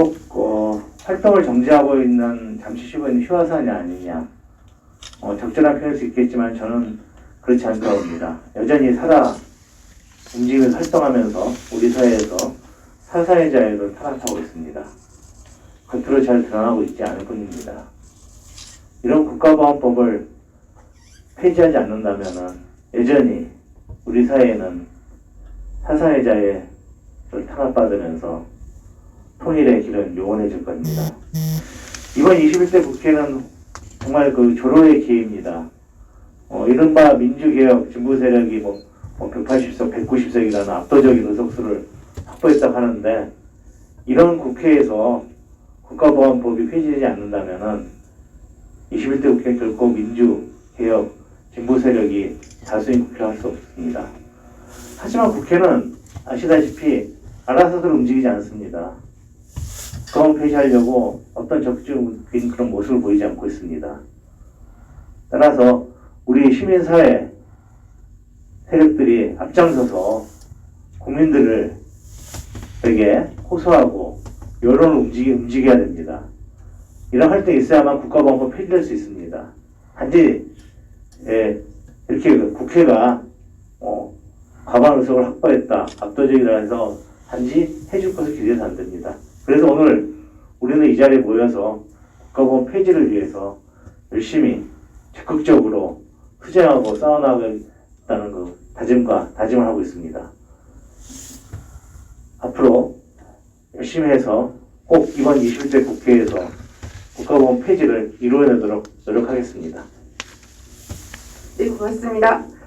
꼭 어, 활동을 정지하고 있는 잠시 쉬고 있는 휴화산이 아니냐 어, 적절한 표현일 수 있겠지만 저는 그렇지 않다고 봅니다. 여전히 살아 움직이면서 활동하면서 우리 사회에서 사사의 자유를 타락하고 있습니다. 겉으로 잘 드러나고 있지 않을 뿐입니다. 이런 국가보안법을 폐지하지 않는다면 여전히 우리 사회에는 사사의 자유를 탄압받으면서 통일의 길은 요원해질 겁니다. 이번 21대 국회는 정말 그 조로의 기회입니다. 어, 이른바 민주개혁 진보 세력이 뭐, 뭐 180석, 190석이라는 압도적인 의석수를 확보했다고 하는데 이런 국회에서 국가보안법이 폐지되지 않는다면은 21대 국회 결코 민주개혁 진보 세력이 다수인 국회를 할 수 없습니다. 하지만 국회는 아시다시피 알아서들 움직이지 않습니다. 그건 폐지하려고 어떤 적극적인 그런 모습을 보이지 않고 있습니다. 따라서 우리 시민사회 세력들이 앞장서서 국민들을 에게 호소하고 여론을 움직이, 움직여야 됩니다. 이런 활동이 있어야만 국가보안법 폐지될 수 있습니다. 단지 예, 이렇게 국회가 어, 과반 의석을 확보했다, 압도적이라 해서 단지 해줄 것을 기대해서 안 됩니다. 그래서 오늘 우리는 이 자리에 모여서 국가보안 폐지를 위해서 열심히 적극적으로 투쟁하고 싸워나가겠다는 그 다짐과 다짐을 하고 있습니다. 앞으로 열심히 해서 꼭 이번 21대 국회에서 국가보안 폐지를 이루어내도록 노력하겠습니다. 네, 고맙습니다.